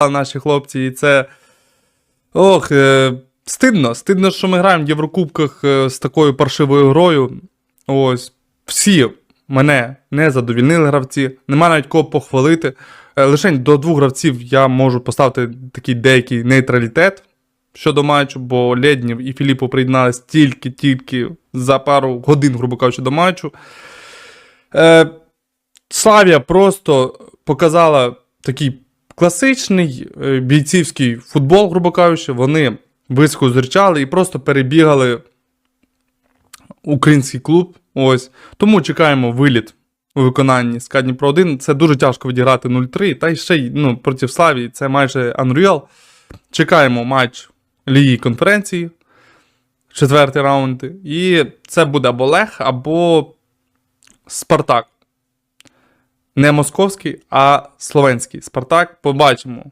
наші хлопці, і це. Ох, е, стидно. Стидно, що ми граємо в Єврокубках е, з такою паршивою грою. Ось. Всі мене не задовільнили гравці, нема навіть кого похвалити. Е, Лише до двох гравців я можу поставити такий деякий нейтралітет щодо матчу, бо Леднів і Філіппо приєднались тільки-тільки за пару годин, грубо кажучи, до матчу. Е, Славія просто показала такий класичний е, бійцівський футбол, грубо кажучи. Вони високо зустрічали і просто перебігали український клуб. Ось. Тому чекаємо виліт у виконанні СКА Дніпро 1. Це дуже тяжко відіграти 0-3, та й ще й ну, проти Славії це майже Unreal. Чекаємо матч Ліги конференції, четвертий раунд. І це буде або Лех, або Спартак. Не московський, а словенський Спартак. Побачимо.